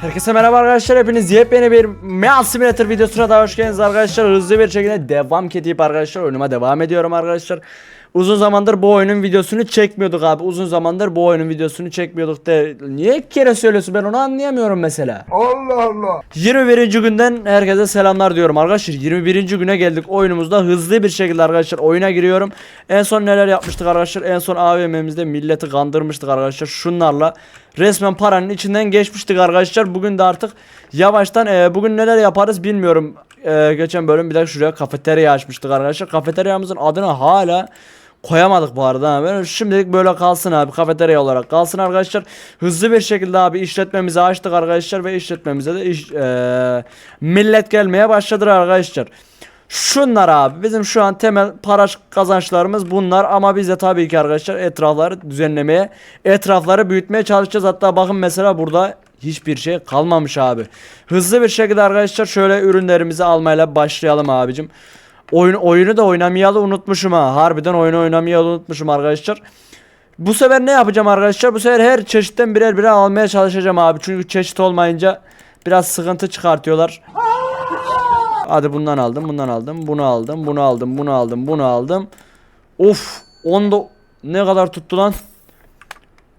Herkese merhaba arkadaşlar hepiniz yepyeni bir Meal Simulator videosuna da hoş geldiniz arkadaşlar. Hızlı bir şekilde devam edip arkadaşlar oyunuma devam ediyorum arkadaşlar Uzun zamandır bu oyunun videosunu çekmiyorduk abi. Uzun zamandır bu oyunun videosunu çekmiyorduk de. Niye iki kere söylüyorsun? Ben onu anlayamıyorum mesela. Allah Allah. 21. günden herkese selamlar diyorum arkadaşlar. 21. güne geldik. Oyunumuzda hızlı bir şekilde arkadaşlar oyuna giriyorum. En son neler yapmıştık arkadaşlar? En son AVM'mizde milleti kandırmıştık arkadaşlar. Şunlarla Resmen paranın içinden geçmiştik arkadaşlar. Bugün de artık yavaştan e, bugün neler yaparız bilmiyorum. E, Geçen bölüm bir de şuraya kafeterya açmıştık arkadaşlar. Kafeteryamızın adını hala Koyamadık bu arada abi. Şimdilik böyle kalsın abi kafeterya olarak kalsın arkadaşlar. Hızlı bir şekilde abi işletmemizi açtık arkadaşlar ve işletmemize de iş, eee, millet gelmeye başladı arkadaşlar. Şunlar abi bizim şu an temel para kazançlarımız bunlar ama biz de tabii ki arkadaşlar etrafları düzenlemeye, etrafları büyütmeye çalışacağız. Hatta bakın mesela burada hiçbir şey kalmamış abi. Hızlı bir şekilde arkadaşlar şöyle ürünlerimizi almayla başlayalım abicim. Oyun oyunu da oynamayalı unutmuşum ha. Harbiden oyunu oynamayalı unutmuşum arkadaşlar. Bu sefer ne yapacağım arkadaşlar? Bu sefer her çeşitten birer birer almaya çalışacağım abi. Çünkü çeşit olmayınca biraz sıkıntı çıkartıyorlar. Hadi bundan aldım, bundan aldım, bunu aldım, bunu aldım, bunu aldım, bunu aldım. Of, onda ne kadar tuttu lan?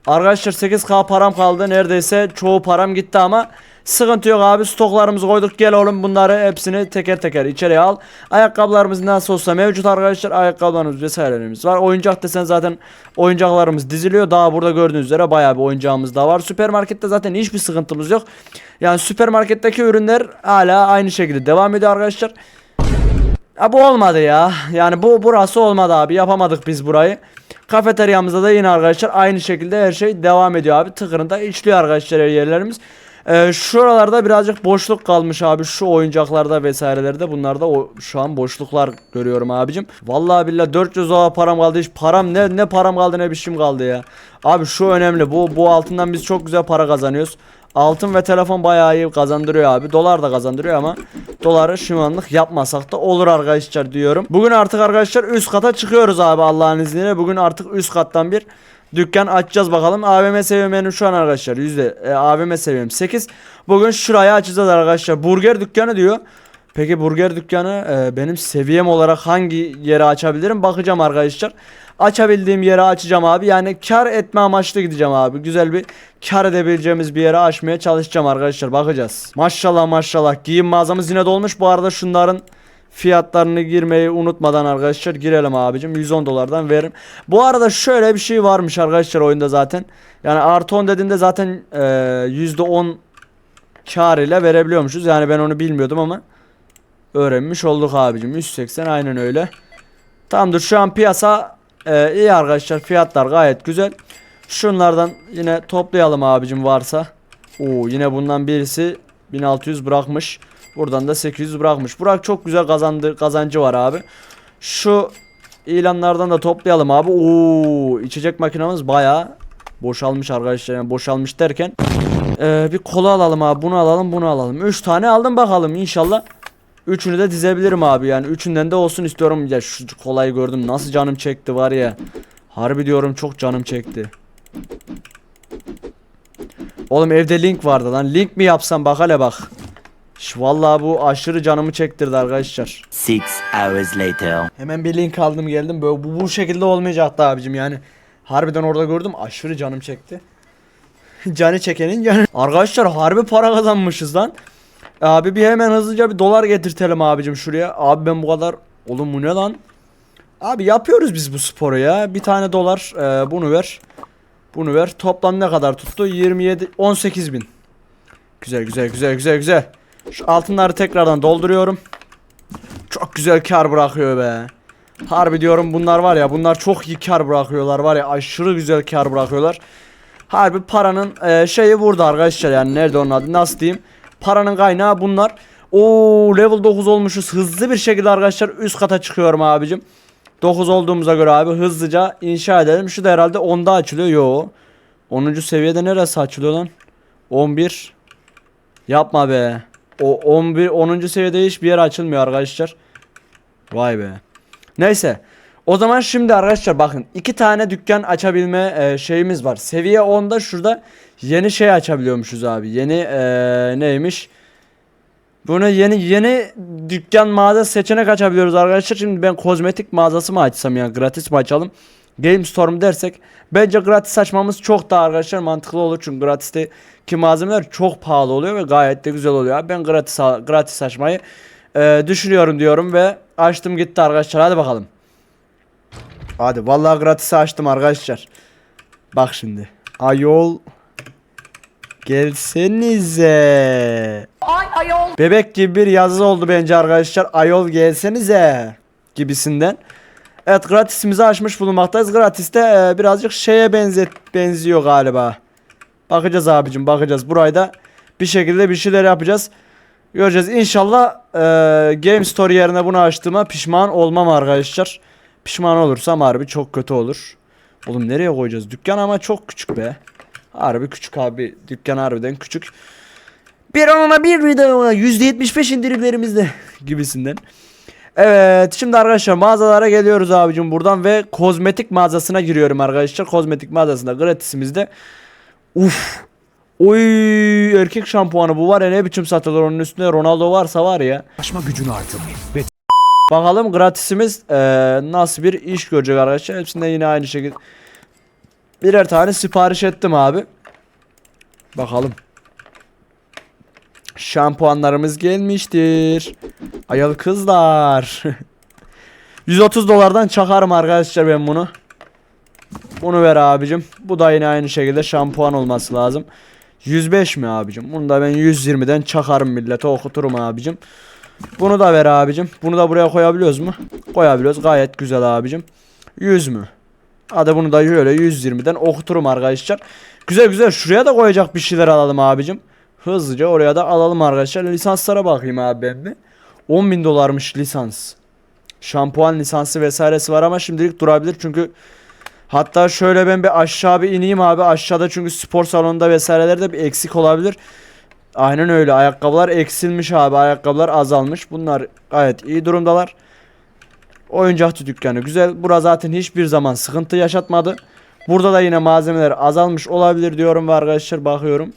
Arkadaşlar 8k param kaldı neredeyse çoğu param gitti ama sıkıntı yok abi stoklarımızı koyduk gel oğlum bunları hepsini teker teker içeriye al ayakkabılarımız nasıl olsa mevcut arkadaşlar ayakkabılarımız vesairelerimiz var oyuncak desen zaten oyuncaklarımız diziliyor daha burada gördüğünüz üzere bayağı bir oyuncağımız da var süpermarkette zaten hiçbir sıkıntımız yok yani süpermarketteki ürünler hala aynı şekilde devam ediyor arkadaşlar ya bu olmadı ya. Yani bu burası olmadı abi. Yapamadık biz burayı. Kafeteryamızda da yine arkadaşlar aynı şekilde her şey devam ediyor abi. Tıkırında işliyor arkadaşlar yerlerimiz. Ee, şuralarda birazcık boşluk kalmış abi. Şu oyuncaklarda vesairelerde bunlarda o, şu an boşluklar görüyorum abicim. Vallahi billahi 400 dolar param kaldı. Hiç param ne ne param kaldı ne bir şeyim kaldı ya. Abi şu önemli. Bu bu altından biz çok güzel para kazanıyoruz. Altın ve telefon bayağı iyi kazandırıyor abi. Dolar da kazandırıyor ama doları şu anlık yapmasak da olur arkadaşlar diyorum. Bugün artık arkadaşlar üst kata çıkıyoruz abi Allah'ın izniyle. Bugün artık üst kattan bir dükkan açacağız bakalım. AVM seviyem benim şu an arkadaşlar yüzde e, AVM seviyem 8. Bugün şurayı açacağız arkadaşlar. Burger dükkanı diyor. Peki burger dükkanı e, benim seviyem olarak hangi yere açabilirim bakacağım arkadaşlar. Açabildiğim yere açacağım abi. Yani kar etme amaçlı gideceğim abi. Güzel bir kar edebileceğimiz bir yere açmaya çalışacağım arkadaşlar. Bakacağız. Maşallah maşallah. Giyim mağazamız yine dolmuş. Bu arada şunların fiyatlarını girmeyi unutmadan arkadaşlar girelim abicim 110 dolardan veririm. Bu arada şöyle bir şey varmış arkadaşlar oyunda zaten. Yani artı 10 dediğinde zaten e, %10 kar ile verebiliyormuşuz. Yani ben onu bilmiyordum ama öğrenmiş olduk abicim. 180 aynen öyle. Tamamdır şu an piyasa e, iyi arkadaşlar fiyatlar gayet güzel. Şunlardan yine toplayalım abicim varsa. Oo yine bundan birisi 1600 bırakmış. Buradan da 800 bırakmış. Burak çok güzel kazandı kazancı var abi. Şu ilanlardan da toplayalım abi. Oo içecek makinamız bayağı boşalmış arkadaşlar. Yani boşalmış derken e, bir kola alalım abi. Bunu alalım, bunu alalım. 3 tane aldım bakalım inşallah. Üçünü de dizebilirim abi yani üçünden de olsun istiyorum ya şu kolayı gördüm nasıl canım çekti var ya Harbi diyorum çok canım çekti Oğlum evde link vardı lan link mi yapsam bak hele bak Şş, Vallahi bu aşırı canımı çektirdi arkadaşlar Six hours later. Hemen bir link aldım geldim böyle bu, bu şekilde olmayacaktı abicim yani Harbiden orada gördüm aşırı canım çekti Canı çekenin canı Arkadaşlar harbi para kazanmışız lan Abi bir hemen hızlıca bir dolar getirtelim abicim şuraya. Abi ben bu kadar... Oğlum bu ne lan? Abi yapıyoruz biz bu sporu ya. Bir tane dolar e, bunu ver. Bunu ver. Toplam ne kadar tuttu? 27 18 bin. Güzel güzel güzel güzel güzel. Şu altınları tekrardan dolduruyorum. Çok güzel kar bırakıyor be. Harbi diyorum bunlar var ya bunlar çok iyi kar bırakıyorlar var ya aşırı güzel kar bırakıyorlar. Harbi paranın e, şeyi burada arkadaşlar yani nerede onun adı nasıl diyeyim. Paranın kaynağı bunlar. Oo level 9 olmuşuz. Hızlı bir şekilde arkadaşlar üst kata çıkıyorum abicim. 9 olduğumuza göre abi hızlıca inşa edelim. Şu da herhalde 10'da açılıyor. Yo. 10. seviyede neresi açılıyor lan? 11. Yapma be. O 11 10. seviyede hiçbir yer açılmıyor arkadaşlar. Vay be. Neyse. O zaman şimdi arkadaşlar bakın iki tane dükkan açabilme e, şeyimiz var. Seviye 10'da şurada yeni şey açabiliyormuşuz abi. Yeni e, neymiş? Bunu yeni yeni dükkan mağaza seçenek açabiliyoruz arkadaşlar. Şimdi ben kozmetik mağazası mı açsam ya gratis mi açalım? Game Storm dersek bence gratis açmamız çok daha arkadaşlar mantıklı olur. Çünkü gratisteki malzemeler çok pahalı oluyor ve gayet de güzel oluyor. abi. Ben gratis gratis açmayı e, düşünüyorum diyorum ve açtım gitti arkadaşlar. Hadi bakalım. Hadi vallahi gratis açtım arkadaşlar. Bak şimdi. Ayol gelsenize. Ay ayol. Bebek gibi bir yazı oldu bence arkadaşlar. Ayol gelsenize gibisinden. Evet gratisimizi açmış bulunmaktayız. Gratis de e, birazcık şeye benzet benziyor galiba. Bakacağız abicim bakacağız. Burayı da bir şekilde bir şeyler yapacağız. Göreceğiz. İnşallah e, Game Story yerine bunu açtığıma pişman olmam arkadaşlar. Pişman olursam harbi çok kötü olur. Oğlum nereye koyacağız? Dükkan ama çok küçük be. Harbi küçük abi. Dükkan harbiden küçük. Bir ona bir video %75 indirimlerimizde gibisinden. Evet şimdi arkadaşlar mağazalara geliyoruz abicim buradan ve kozmetik mağazasına giriyorum arkadaşlar. Kozmetik mağazasında gratisimizde. Uf. Oy erkek şampuanı bu var ya ne biçim satılır onun üstünde Ronaldo varsa var ya. Taşma gücün artır ve Bakalım gratisimiz eee, nasıl bir iş görecek arkadaşlar. Hepsinde yine aynı şekilde. Birer tane sipariş ettim abi. Bakalım. Şampuanlarımız gelmiştir. Ayol kızlar. 130 dolardan çakarım arkadaşlar ben bunu. Bunu ver abicim. Bu da yine aynı şekilde şampuan olması lazım. 105 mi abicim? Bunu da ben 120'den çakarım millete okuturum abicim. Bunu da ver abicim. Bunu da buraya koyabiliyoruz mu? Koyabiliyoruz. Gayet güzel abicim. 100 mü? Hadi bunu da şöyle 120'den okuturum arkadaşlar. Güzel güzel şuraya da koyacak bir şeyler alalım abicim. Hızlıca oraya da alalım arkadaşlar. Lisanslara bakayım abi ben bir. 10 bin dolarmış lisans. Şampuan lisansı vesairesi var ama şimdilik durabilir çünkü Hatta şöyle ben bir aşağı bir ineyim abi. Aşağıda çünkü spor salonunda vesairelerde bir eksik olabilir. Aynen öyle. Ayakkabılar eksilmiş abi. Ayakkabılar azalmış. Bunlar gayet iyi durumdalar. Oyuncakçı dükkanı güzel. Bura zaten hiçbir zaman sıkıntı yaşatmadı. Burada da yine malzemeler azalmış olabilir diyorum ve arkadaşlar bakıyorum.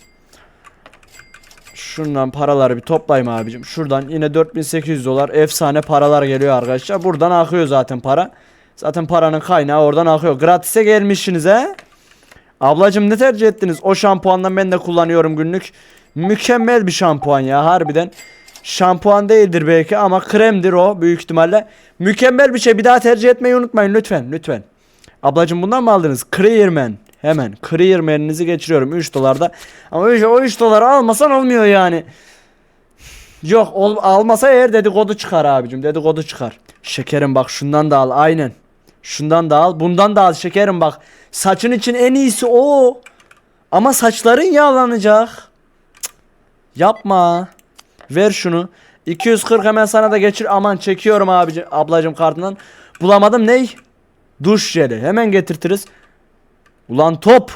Şundan paraları bir toplayayım abicim. Şuradan yine 4800 dolar efsane paralar geliyor arkadaşlar. Buradan akıyor zaten para. Zaten paranın kaynağı oradan akıyor. Gratis'e gelmişsiniz he. Ablacım ne tercih ettiniz? O şampuandan ben de kullanıyorum günlük. Mükemmel bir şampuan ya harbiden. Şampuan değildir belki ama kremdir o büyük ihtimalle. Mükemmel bir şey. Bir daha tercih etmeyi unutmayın lütfen lütfen. Ablacım bundan mı aldınız? Clearman. Hemen Clearman'inizi geçiriyorum 3 dolarda. Ama o 3 doları almasan olmuyor yani. Yok ol, almasa eğer dedikodu çıkar abicim dedikodu çıkar. Şekerim bak şundan da al aynen. Şundan da al bundan da al şekerim bak. Saçın için en iyisi o. Ama saçların yağlanacak. Yapma. Ver şunu. 240 hemen sana da geçir. Aman çekiyorum abici ablacım kartından. Bulamadım ney? Duş jeli. Hemen getirtiriz. Ulan top.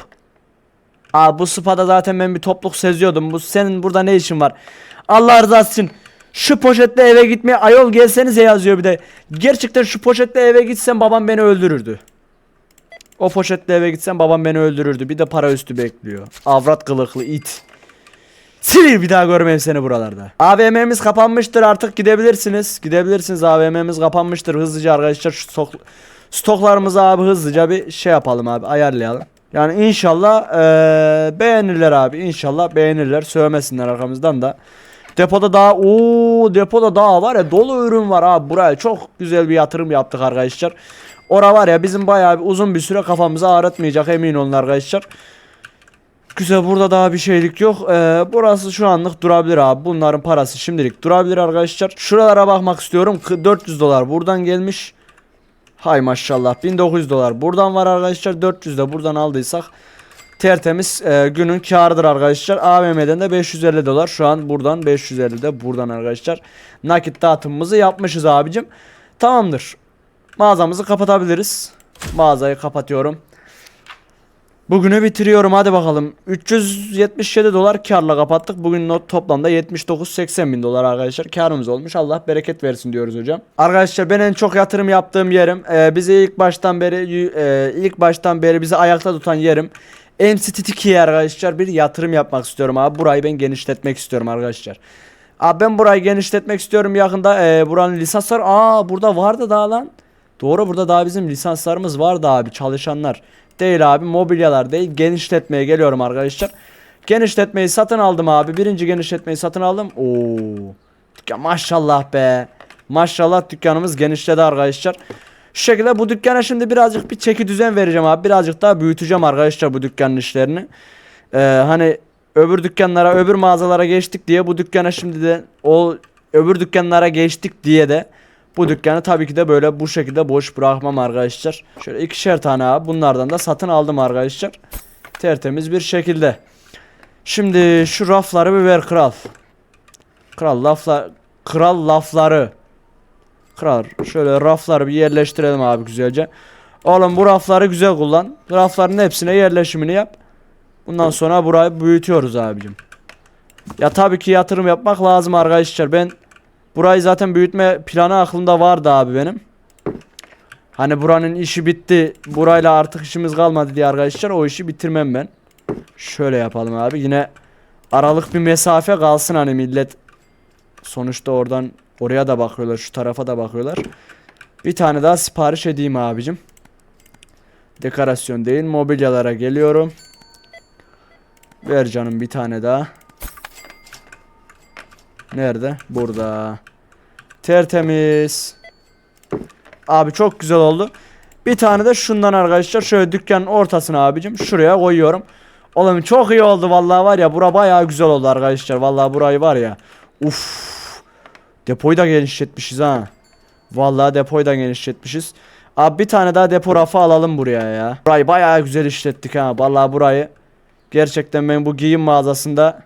Aa bu spada zaten ben bir topluk seziyordum. Bu senin burada ne işin var? Allah rızası için şu poşetle eve gitmeye ayol gelsenize yazıyor bir de. Gerçekten şu poşetle eve gitsem babam beni öldürürdü. O poşetle eve gitsem babam beni öldürürdü. Bir de para üstü bekliyor. Avrat kılıklı it. Sinir bir daha görmeyeyim seni buralarda. AVM'miz kapanmıştır artık gidebilirsiniz. Gidebilirsiniz AVM'miz kapanmıştır. Hızlıca arkadaşlar şu stok, stoklarımızı abi hızlıca bir şey yapalım abi ayarlayalım. Yani inşallah eee, beğenirler abi. İnşallah beğenirler. Sövmesinler arkamızdan da. Depoda daha ooo depoda daha var ya dolu ürün var abi. Buraya çok güzel bir yatırım yaptık arkadaşlar. Ora var ya bizim bayağı bir uzun bir süre kafamızı ağrıtmayacak emin olun arkadaşlar. Güzel burada daha bir şeylik yok. Ee, burası şu anlık durabilir abi. Bunların parası şimdilik durabilir arkadaşlar. Şuralara bakmak istiyorum. Kı- 400 dolar buradan gelmiş. Hay maşallah 1900 dolar buradan var arkadaşlar. 400 de buradan aldıysak tertemiz e, günün karıdır arkadaşlar. AVM'den de 550 dolar. Şu an buradan 550 de buradan arkadaşlar. Nakit dağıtımımızı yapmışız abicim. Tamamdır. Mağazamızı kapatabiliriz. Mağazayı kapatıyorum. Bugünü bitiriyorum hadi bakalım. 377 dolar karla kapattık. Bugün not toplamda 79-80 bin dolar arkadaşlar. Karımız olmuş. Allah bereket versin diyoruz hocam. Arkadaşlar ben en çok yatırım yaptığım yerim. e, bizi ilk baştan beri e, ilk baştan beri bizi ayakta tutan yerim. MCT2'ye arkadaşlar bir yatırım yapmak istiyorum abi. Burayı ben genişletmek istiyorum arkadaşlar. Abi ben burayı genişletmek istiyorum yakında. E, buranın lisanslar. Aa burada vardı daha lan. Doğru burada daha bizim lisanslarımız vardı abi çalışanlar. Değil abi mobilyalar değil genişletmeye geliyorum arkadaşlar. Genişletmeyi satın aldım abi. Birinci genişletmeyi satın aldım. Oo. Dükkan maşallah be. Maşallah dükkanımız genişledi arkadaşlar. Şu şekilde bu dükkana şimdi birazcık bir çeki düzen vereceğim abi. Birazcık daha büyüteceğim arkadaşlar bu dükkanın işlerini. Ee, hani öbür dükkanlara öbür mağazalara geçtik diye bu dükkana şimdi de o öbür dükkanlara geçtik diye de bu dükkanı tabii ki de böyle bu şekilde boş bırakmam arkadaşlar. Şöyle ikişer tane abi bunlardan da satın aldım arkadaşlar. Tertemiz bir şekilde. Şimdi şu rafları bir ver kral. Kral laflar kral lafları. Kral şöyle rafları bir yerleştirelim abi güzelce. Oğlum bu rafları güzel kullan. Rafların hepsine yerleşimini yap. Bundan sonra burayı büyütüyoruz abicim. Ya tabii ki yatırım yapmak lazım arkadaşlar. Ben burayı zaten büyütme planı aklımda vardı abi benim. Hani buranın işi bitti. Burayla artık işimiz kalmadı diye arkadaşlar o işi bitirmem ben. Şöyle yapalım abi. Yine aralık bir mesafe kalsın hani millet sonuçta oradan oraya da bakıyorlar, şu tarafa da bakıyorlar. Bir tane daha sipariş edeyim abicim. Dekorasyon değil, mobilyalara geliyorum. Ver canım bir tane daha. Nerede? Burada. Tertemiz. Abi çok güzel oldu. Bir tane de şundan arkadaşlar şöyle dükkanın ortasına abicim şuraya koyuyorum. Oğlum çok iyi oldu vallahi var ya bura bayağı güzel oldu arkadaşlar. Vallahi burayı var ya. Uf. Depoyu da genişletmişiz ha. Vallahi depoyu da genişletmişiz. Abi bir tane daha depo rafı alalım buraya ya. Burayı bayağı güzel işlettik ha. Vallahi burayı gerçekten ben bu giyim mağazasında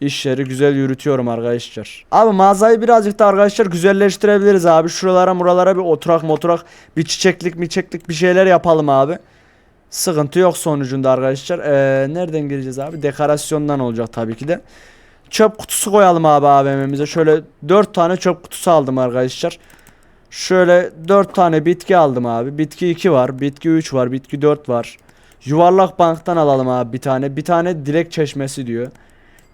işleri güzel yürütüyorum arkadaşlar. Abi mağazayı birazcık da arkadaşlar güzelleştirebiliriz abi. Şuralara muralara bir oturak moturak bir çiçeklik miçeklik bir şeyler yapalım abi. Sıkıntı yok sonucunda arkadaşlar. Ee, nereden gireceğiz abi? Dekorasyondan olacak tabii ki de. Çöp kutusu koyalım abi AVM'mize. Şöyle 4 tane çöp kutusu aldım arkadaşlar. Şöyle 4 tane bitki aldım abi. Bitki 2 var. Bitki 3 var. Bitki 4 var. Yuvarlak banktan alalım abi bir tane. Bir tane dilek çeşmesi diyor.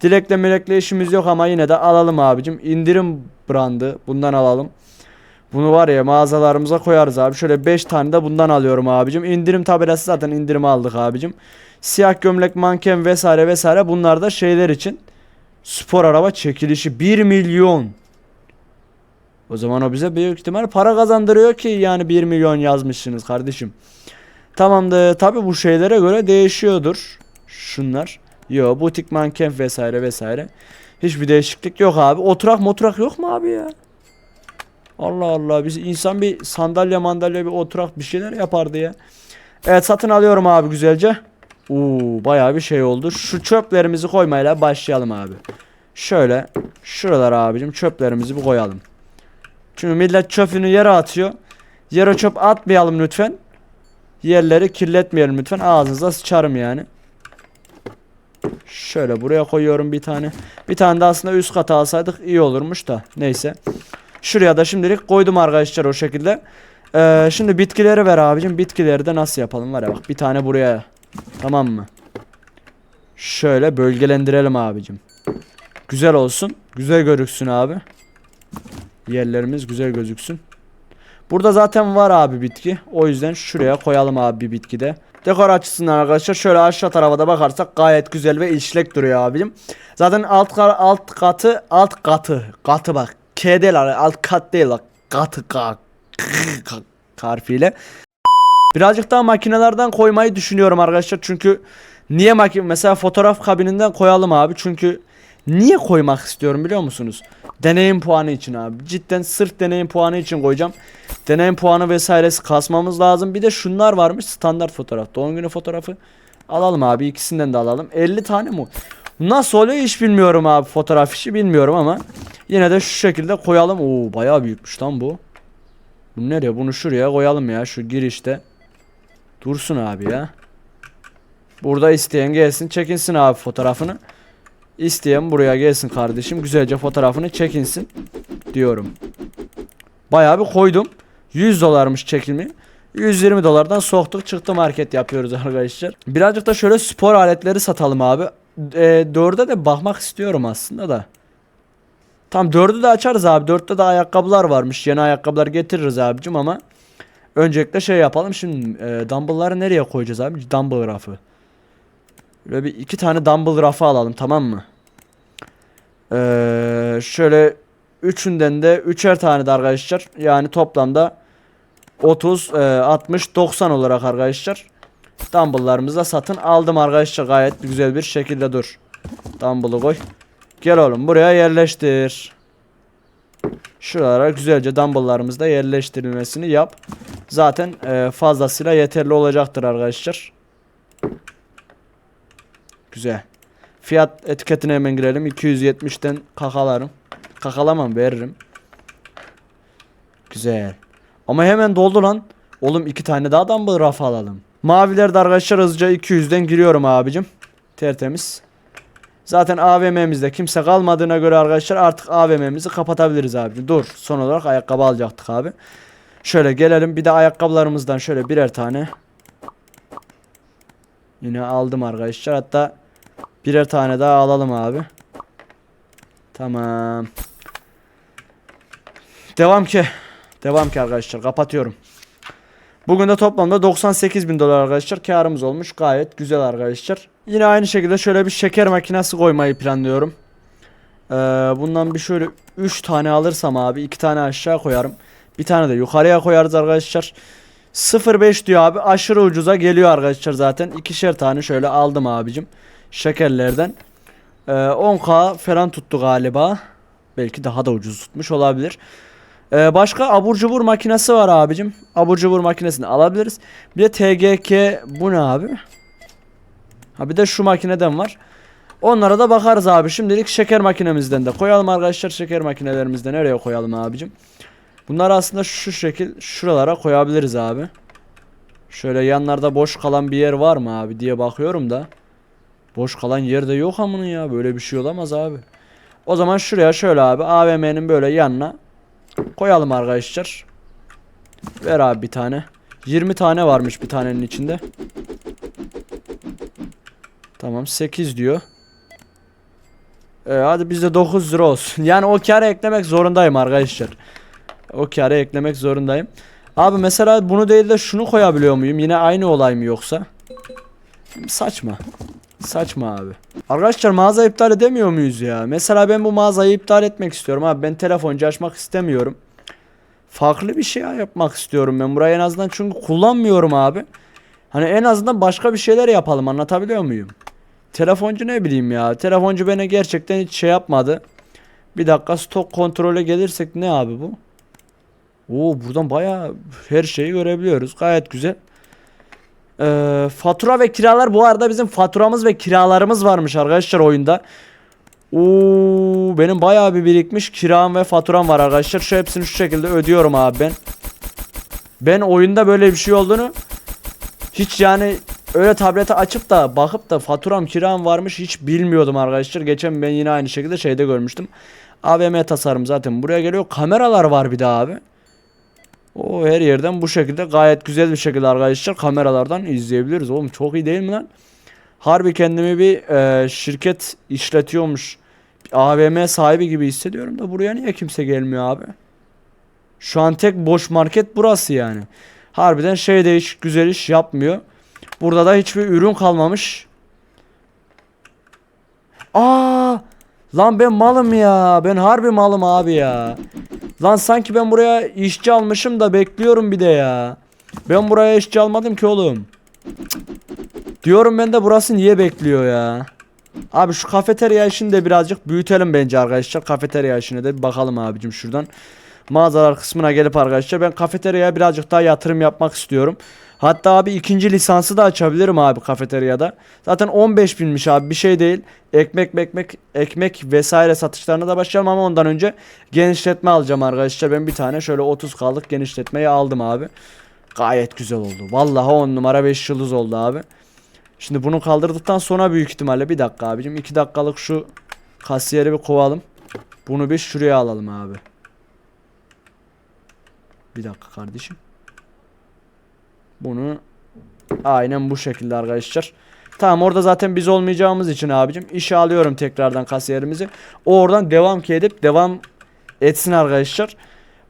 Dilekle melekle işimiz yok ama yine de alalım abicim. İndirim brandı. Bundan alalım. Bunu var ya mağazalarımıza koyarız abi. Şöyle 5 tane de bundan alıyorum abicim. İndirim tabelası zaten indirimi aldık abicim. Siyah gömlek, manken vesaire vesaire bunlar da şeyler için. Spor araba çekilişi 1 milyon. O zaman o bize büyük ihtimal para kazandırıyor ki yani 1 milyon yazmışsınız kardeşim. Tamamdır. Tabi bu şeylere göre değişiyordur. Şunlar. Yo butik manken vesaire vesaire. Hiçbir değişiklik yok abi. Oturak moturak yok mu abi ya? Allah Allah. Biz insan bir sandalye mandalye bir oturak bir şeyler yapardı ya. Evet satın alıyorum abi güzelce. Uuu bayağı bir şey oldu. Şu çöplerimizi koymayla başlayalım abi. Şöyle şuralara abicim çöplerimizi bir koyalım. Çünkü millet çöpünü yere atıyor. Yere çöp atmayalım lütfen. Yerleri kirletmeyelim lütfen. Ağzınıza sıçarım yani. Şöyle buraya koyuyorum bir tane. Bir tane de aslında üst kata alsaydık iyi olurmuş da. Neyse. Şuraya da şimdilik koydum arkadaşlar o şekilde. Ee, şimdi bitkileri ver abicim. Bitkileri de nasıl yapalım var ya bak bir tane buraya. Tamam mı? Şöyle bölgelendirelim abicim. Güzel olsun. Güzel gözüksün abi. Yerlerimiz güzel gözüksün. Burada zaten var abi bitki. O yüzden şuraya koyalım abi bir bitki de. Dekor açısından arkadaşlar şöyle aşağı tarafa da bakarsak gayet güzel ve işlek duruyor abicim. Zaten alt alt katı alt katı katı bak. K alt kat değil bak. Katı ka ka- harfiyle. Birazcık daha makinelerden koymayı düşünüyorum arkadaşlar. Çünkü niye makine mesela fotoğraf kabininden koyalım abi. Çünkü niye koymak istiyorum biliyor musunuz? Deneyim puanı için abi. Cidden sırf deneyim puanı için koyacağım. Deneyim puanı vesairesi kasmamız lazım. Bir de şunlar varmış standart fotoğraf. Doğum günü fotoğrafı. Alalım abi ikisinden de alalım. 50 tane mi? Nasıl oluyor hiç bilmiyorum abi fotoğraf işi bilmiyorum ama yine de şu şekilde koyalım. Oo bayağı büyükmüş lan bu. Bu nereye? Bunu şuraya koyalım ya şu girişte. Dursun abi ya. Burada isteyen gelsin çekinsin abi fotoğrafını. İsteyen buraya gelsin kardeşim. Güzelce fotoğrafını çekinsin diyorum. Bayağı bir koydum. 100 dolarmış çekimi. 120 dolardan soktuk çıktı market yapıyoruz arkadaşlar. Birazcık da şöyle spor aletleri satalım abi. E, dörde de bakmak istiyorum aslında da. Tam dördü de açarız abi. Dörtte de ayakkabılar varmış. Yeni ayakkabılar getiririz abicim ama öncelikle şey yapalım. Şimdi e, dumbbellları nereye koyacağız abi? Dumbbell rafı. Böyle bir iki tane dumbbell rafı alalım tamam mı? Ee, şöyle üçünden de üçer tane de arkadaşlar. Yani toplamda 30, e, 60, 90 olarak arkadaşlar. Dumbbell'larımızı da satın aldım arkadaşlar. Gayet güzel bir şekilde dur. Dumbbell'ı koy. Gel oğlum buraya yerleştir. Şuralara güzelce dumbbell'larımızı da yerleştirilmesini yap. Zaten e, fazlasıyla yeterli olacaktır arkadaşlar. Güzel. Fiyat etiketine hemen girelim. 270'ten kakalarım. Kakalamam veririm. Güzel. Ama hemen doldu lan. Oğlum iki tane daha dumbbell rafa alalım. Maviler de arkadaşlar hızlıca 200'den giriyorum abicim. Tertemiz. Zaten AVM'mizde kimse kalmadığına göre arkadaşlar artık AVM'mizi kapatabiliriz abi. Dur. Son olarak ayakkabı alacaktık abi. Şöyle gelelim. Bir de ayakkabılarımızdan şöyle birer tane. Yine aldım arkadaşlar. Hatta birer tane daha alalım abi. Tamam. Devam ki. Devam ki arkadaşlar. Kapatıyorum. Bugün de toplamda 98 bin dolar arkadaşlar karımız olmuş. Gayet güzel arkadaşlar. Yine aynı şekilde şöyle bir şeker makinesi koymayı planlıyorum. Ee, bundan bir şöyle 3 tane alırsam abi 2 tane aşağı koyarım. Bir tane de yukarıya koyarız arkadaşlar. 0.5 diyor abi aşırı ucuza geliyor arkadaşlar zaten. ikişer tane şöyle aldım abicim. Şekerlerden. Ee, 10k falan tuttu galiba. Belki daha da ucuz tutmuş olabilir. Ee, başka abur cubur makinesi var abicim. Abur cubur makinesini alabiliriz. Bir de TGK bu ne abi? Ha bir de şu makineden var. Onlara da bakarız abi. Şimdilik şeker makinemizden de koyalım arkadaşlar. Şeker makinelerimizde nereye koyalım abicim? Bunları aslında şu şekil şuralara koyabiliriz abi. Şöyle yanlarda boş kalan bir yer var mı abi diye bakıyorum da. Boş kalan yerde yok amının ya. Böyle bir şey olamaz abi. O zaman şuraya şöyle abi AVM'nin böyle yanına koyalım arkadaşlar. Ver abi bir tane. 20 tane varmış bir tanenin içinde. Tamam 8 diyor. Ee, hadi bizde 9 lira olsun. Yani o kârı eklemek zorundayım arkadaşlar. O kârı eklemek zorundayım. Abi mesela bunu değil de şunu koyabiliyor muyum? Yine aynı olay mı yoksa? Saçma. Saçma abi. Arkadaşlar mağaza iptal edemiyor muyuz ya? Mesela ben bu mağazayı iptal etmek istiyorum abi. Ben telefoncu açmak istemiyorum. Farklı bir şey yapmak istiyorum ben burayı en azından çünkü kullanmıyorum abi. Hani en azından başka bir şeyler yapalım anlatabiliyor muyum? Telefoncu ne bileyim ya. Telefoncu bana gerçekten hiç şey yapmadı. Bir dakika stok kontrole gelirsek ne abi bu? Oo buradan bayağı her şeyi görebiliyoruz. Gayet güzel. Ee, fatura ve kiralar bu arada bizim faturamız ve kiralarımız varmış arkadaşlar oyunda. Oo benim bayağı bir birikmiş kiram ve faturam var arkadaşlar. Şu hepsini şu şekilde ödüyorum abi ben. Ben oyunda böyle bir şey olduğunu hiç yani öyle tablete açıp da bakıp da faturam kiram varmış hiç bilmiyordum arkadaşlar. Geçen ben yine aynı şekilde şeyde görmüştüm. AVM tasarım zaten buraya geliyor. Kameralar var bir daha abi. O her yerden bu şekilde gayet güzel bir şekilde arkadaşlar kameralardan izleyebiliriz. Oğlum çok iyi değil mi lan? Harbi kendimi bir e, şirket işletiyormuş. Bir AVM sahibi gibi hissediyorum da buraya niye kimse gelmiyor abi? Şu an tek boş market burası yani. Harbiden şey de hiç güzel iş yapmıyor. Burada da hiçbir ürün kalmamış. Aa! Lan ben malım ya. Ben harbi malım abi ya. Lan sanki ben buraya işçi almışım da bekliyorum bir de ya. Ben buraya işçi almadım ki oğlum. Diyorum ben de burası niye bekliyor ya. Abi şu kafeterya işini de birazcık büyütelim bence arkadaşlar. Kafeterya işine de bir bakalım abicim şuradan. Mağazalar kısmına gelip arkadaşlar ben kafeteryaya birazcık daha yatırım yapmak istiyorum. Hatta abi ikinci lisansı da açabilirim abi kafeteryada. Zaten 15 binmiş abi bir şey değil. Ekmek ekmek ekmek vesaire satışlarına da başlayalım ama ondan önce genişletme alacağım arkadaşlar. Ben bir tane şöyle 30 kaldık genişletmeyi aldım abi. Gayet güzel oldu. Vallahi 10 numara 5 yıldız oldu abi. Şimdi bunu kaldırdıktan sonra büyük ihtimalle bir dakika abicim 2 dakikalık şu kasiyeri bir kovalım. Bunu bir şuraya alalım abi. Bir dakika kardeşim. Bunu aynen bu şekilde arkadaşlar. Tamam orada zaten biz olmayacağımız için abicim işe alıyorum tekrardan kasiyerimizi. O oradan devam ki edip devam etsin arkadaşlar.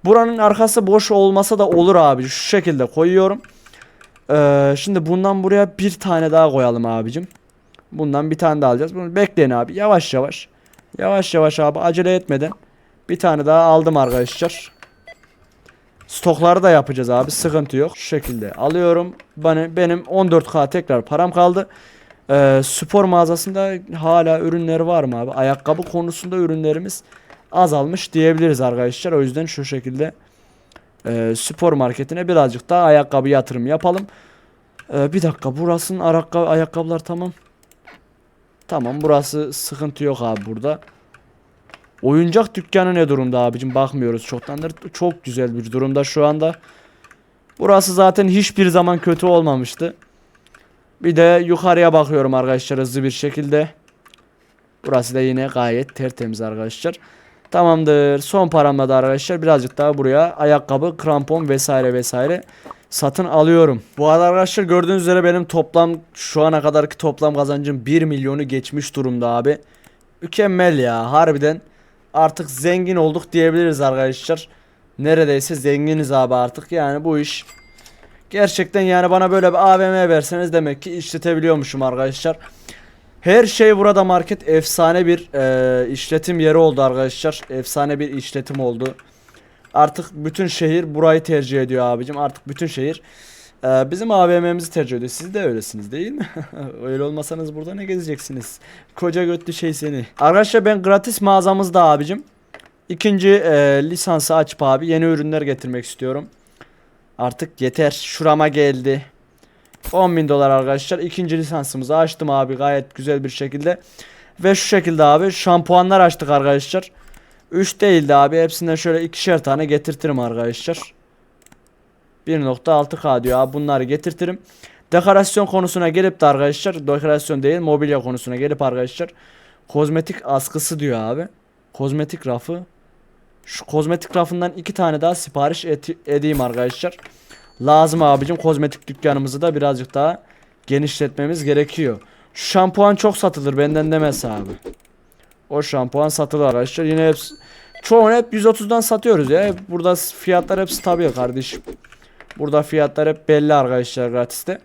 Buranın arkası boş olmasa da olur abi. Şu şekilde koyuyorum. Ee, şimdi bundan buraya bir tane daha koyalım abicim. Bundan bir tane daha alacağız. Bunu bekleyin abi. Yavaş yavaş. Yavaş yavaş abi acele etmeden. Bir tane daha aldım arkadaşlar. Stokları da yapacağız abi. Sıkıntı yok. Şu şekilde alıyorum. Bana, benim 14k tekrar param kaldı. Ee, spor mağazasında hala ürünleri var mı abi? Ayakkabı konusunda ürünlerimiz azalmış diyebiliriz arkadaşlar. O yüzden şu şekilde e, spor marketine birazcık daha ayakkabı yatırım yapalım. Ee, bir dakika burasının ayakkabı, ayakkabılar tamam. Tamam burası sıkıntı yok abi burada. Oyuncak dükkanı ne durumda abicim bakmıyoruz çoktandır. Çok güzel bir durumda şu anda. Burası zaten hiçbir zaman kötü olmamıştı. Bir de yukarıya bakıyorum arkadaşlar hızlı bir şekilde. Burası da yine gayet tertemiz arkadaşlar. Tamamdır. Son paramla da arkadaşlar birazcık daha buraya ayakkabı, krampon vesaire vesaire satın alıyorum. Bu arada arkadaşlar gördüğünüz üzere benim toplam şu ana kadarki toplam kazancım 1 milyonu geçmiş durumda abi. Mükemmel ya harbiden. Artık zengin olduk diyebiliriz arkadaşlar. Neredeyse zenginiz abi artık. Yani bu iş gerçekten yani bana böyle bir AVM verseniz demek ki işletebiliyormuşum arkadaşlar. Her şey burada market efsane bir e, işletim yeri oldu arkadaşlar. Efsane bir işletim oldu. Artık bütün şehir burayı tercih ediyor abicim. Artık bütün şehir bizim AVM'mizi tercih ediyor. Siz de öylesiniz değil mi? Öyle olmasanız burada ne gezeceksiniz? Koca götlü şey seni. Arkadaşlar ben gratis mağazamızda abicim. İkinci e, lisansı açıp abi yeni ürünler getirmek istiyorum. Artık yeter. Şurama geldi. 10 bin dolar arkadaşlar. İkinci lisansımızı açtım abi gayet güzel bir şekilde. Ve şu şekilde abi şampuanlar açtık arkadaşlar. 3 değildi abi. Hepsinden şöyle ikişer tane getirtirim arkadaşlar. 1.6K diyor abi. Bunları getirtirim. Dekorasyon konusuna gelip de arkadaşlar dekorasyon değil mobilya konusuna gelip arkadaşlar kozmetik askısı diyor abi. Kozmetik rafı. Şu kozmetik rafından iki tane daha sipariş edeyim arkadaşlar. Lazım abicim kozmetik dükkanımızı da birazcık daha genişletmemiz gerekiyor. Şu şampuan çok satılır benden demez abi. O şampuan satılır arkadaşlar. Yine hepsi çoğunu hep 130'dan satıyoruz ya. Burada fiyatlar hep stabil kardeşim. Burada fiyatlar hep belli arkadaşlar gratiste.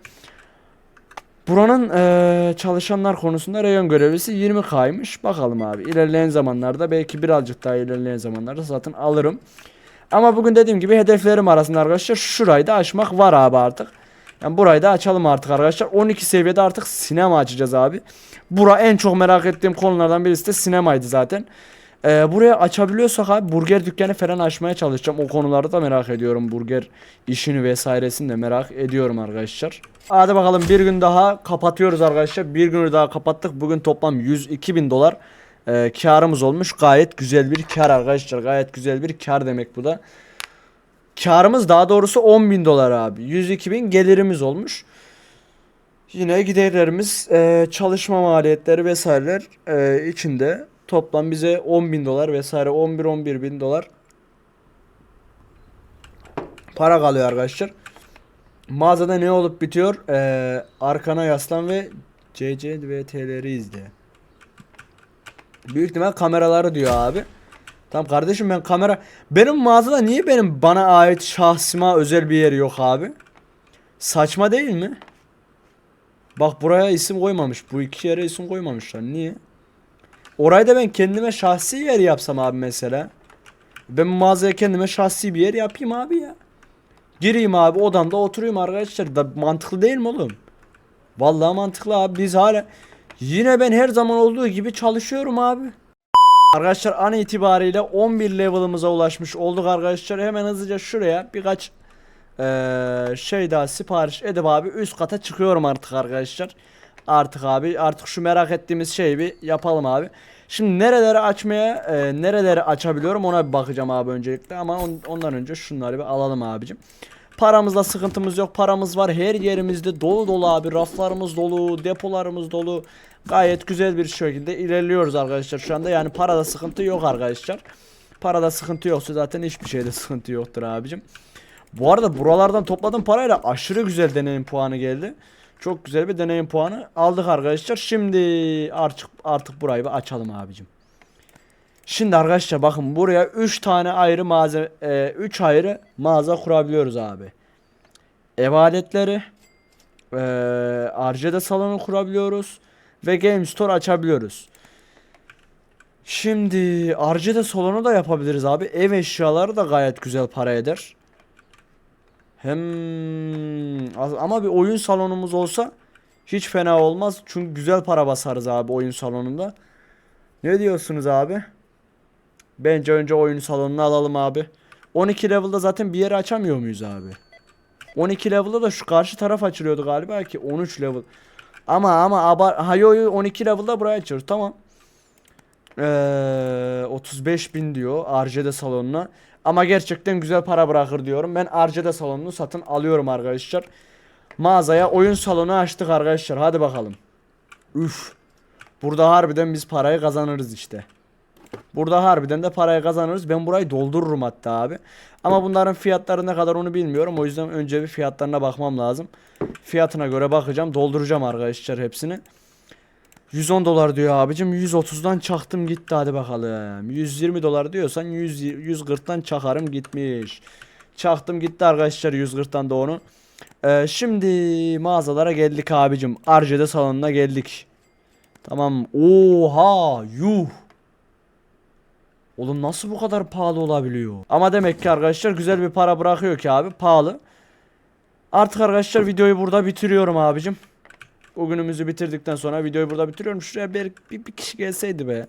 Buranın eee, çalışanlar konusunda reyon görevlisi 20K'ymış. Bakalım abi ilerleyen zamanlarda belki birazcık daha ilerleyen zamanlarda zaten alırım. Ama bugün dediğim gibi hedeflerim arasında arkadaşlar şurayı da açmak var abi artık. Yani burayı da açalım artık arkadaşlar. 12 seviyede artık sinema açacağız abi. Bura en çok merak ettiğim konulardan birisi de sinemaydı zaten. Ee, buraya açabiliyorsak abi burger dükkanı falan açmaya çalışacağım. O konularda da merak ediyorum. Burger işini vesairesini de merak ediyorum arkadaşlar. Hadi bakalım bir gün daha kapatıyoruz arkadaşlar. Bir günü daha kapattık. Bugün toplam 102 bin dolar e, karımız olmuş. Gayet güzel bir kar arkadaşlar. Gayet güzel bir kar demek bu da. Karımız daha doğrusu 10 bin dolar abi. 102 bin gelirimiz olmuş. Yine giderlerimiz e, çalışma maliyetleri vesaireler e, içinde toplam bize 10 bin dolar vesaire 11-11 bin dolar para kalıyor arkadaşlar. Mağazada ne olup bitiyor? E, arkana yaslan ve CC ve TL'leri izle. Büyük ihtimal kameraları diyor abi. Tamam kardeşim ben kamera... Benim mağazada niye benim bana ait şahsıma özel bir yer yok abi? Saçma değil mi? Bak buraya isim koymamış. Bu iki yere isim koymamışlar. Niye? Orayı da ben kendime şahsi yer yapsam abi mesela. Ben mağazaya kendime şahsi bir yer yapayım abi ya. Gireyim abi odamda oturayım arkadaşlar. Da mantıklı değil mi oğlum? Vallahi mantıklı abi. Biz hala yine ben her zaman olduğu gibi çalışıyorum abi. Arkadaşlar an itibariyle 11 level'ımıza ulaşmış olduk arkadaşlar. Hemen hızlıca şuraya birkaç eee, şey daha sipariş edip abi üst kata çıkıyorum artık arkadaşlar. Artık abi artık şu merak ettiğimiz şeyi bir yapalım abi. Şimdi nereleri açmaya eee, nereleri açabiliyorum ona bir bakacağım abi öncelikle ama on- ondan önce şunları bir alalım abicim. Paramızda sıkıntımız yok. Paramız var. Her yerimizde dolu dolu abi. Raflarımız dolu, depolarımız dolu. Gayet güzel bir şekilde ilerliyoruz arkadaşlar şu anda. Yani parada sıkıntı yok arkadaşlar. Parada sıkıntı yoksa zaten hiçbir şeyde sıkıntı yoktur abicim. Bu arada buralardan topladığım parayla aşırı güzel deneyim puanı geldi. Çok güzel bir deneyim puanı aldık arkadaşlar. Şimdi artık artık burayı bir açalım abicim. Şimdi arkadaşlar bakın buraya 3 tane ayrı malzeme 3 ayrı mağaza kurabiliyoruz abi. Ev aletleri eee Arcade salonu kurabiliyoruz ve Game Store açabiliyoruz. Şimdi Arcade salonu da yapabiliriz abi. Ev eşyaları da gayet güzel para eder. Hem ama bir oyun salonumuz olsa hiç fena olmaz. Çünkü güzel para basarız abi oyun salonunda. Ne diyorsunuz abi? Bence önce oyun salonunu alalım abi. 12 level'da zaten bir yeri açamıyor muyuz abi? 12 level'da da şu karşı taraf açılıyordu galiba ki 13 level. Ama ama abar ha yo yo 12 level'da buraya açıyoruz tamam. Ee, 35 bin diyor Arcade salonuna. Ama gerçekten güzel para bırakır diyorum. Ben Arcade salonunu satın alıyorum arkadaşlar. Mağazaya oyun salonu açtık arkadaşlar. Hadi bakalım. Üf. Burada harbiden biz parayı kazanırız işte. Burada harbiden de parayı kazanırız. Ben burayı doldururum hatta abi. Ama bunların fiyatları ne kadar onu bilmiyorum. O yüzden önce bir fiyatlarına bakmam lazım. Fiyatına göre bakacağım. Dolduracağım arkadaşlar hepsini. 110 dolar diyor abicim. 130'dan çaktım gitti hadi bakalım. 120 dolar diyorsan 100 140'tan çakarım gitmiş. Çaktım gitti arkadaşlar 140'tan da onu. Ee, şimdi mağazalara geldik abicim. Arcade salonuna geldik. Tamam. Oha yuh. Oğlum nasıl bu kadar pahalı olabiliyor? Ama demek ki arkadaşlar güzel bir para bırakıyor ki abi pahalı. Artık arkadaşlar videoyu burada bitiriyorum abicim. Bugünümüzü bitirdikten sonra videoyu burada bitiriyorum. Şuraya bir, bir, bir kişi gelseydi be.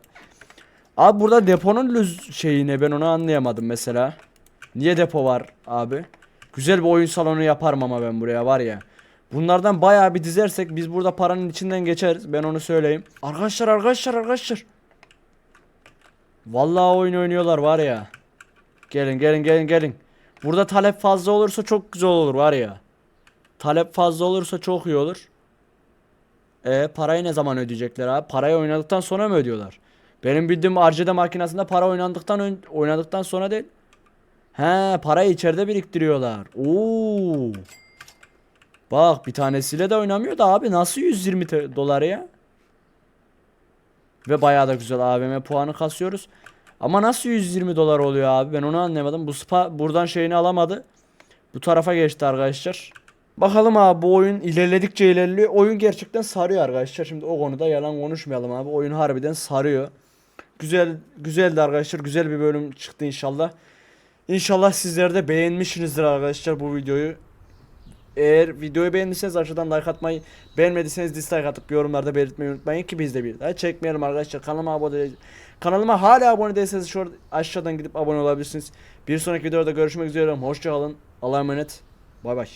Abi burada deponun lüz şeyi ne ben onu anlayamadım mesela. Niye depo var abi? Güzel bir oyun salonu yaparım ama ben buraya var ya. Bunlardan bayağı bir dizersek biz burada paranın içinden geçeriz. Ben onu söyleyeyim. Arkadaşlar arkadaşlar arkadaşlar. Vallahi oyun oynuyorlar var ya. Gelin gelin gelin gelin. Burada talep fazla olursa çok güzel olur var ya. Talep fazla olursa çok iyi olur. E parayı ne zaman ödeyecekler abi? Parayı oynadıktan sonra mı ödüyorlar? Benim bildiğim Arcade makinesinde para oynandıktan oynadıktan sonra değil. He parayı içeride biriktiriyorlar. Oo. Bak bir tanesiyle de oynamıyor da abi nasıl 120 te- dolar ya? Ve bayağı da güzel AVM puanı kasıyoruz. Ama nasıl 120 dolar oluyor abi ben onu anlamadım. Bu spa buradan şeyini alamadı. Bu tarafa geçti arkadaşlar. Bakalım abi bu oyun ilerledikçe ilerliyor. Oyun gerçekten sarıyor arkadaşlar. Şimdi o konuda yalan konuşmayalım abi. Oyun harbiden sarıyor. Güzel güzeldi arkadaşlar. Güzel bir bölüm çıktı inşallah. İnşallah sizler de beğenmişsinizdir arkadaşlar bu videoyu. Eğer videoyu beğendiyseniz aşağıdan like atmayı, beğenmediyseniz dislike atıp yorumlarda belirtmeyi unutmayın ki biz de bir daha çekmeyelim arkadaşlar. Kanalıma abone Kanalıma hala abone değilseniz şu aşağıdan gidip abone olabilirsiniz. Bir sonraki videoda görüşmek üzere. Hoşçakalın. Allah'a emanet. Bay bay.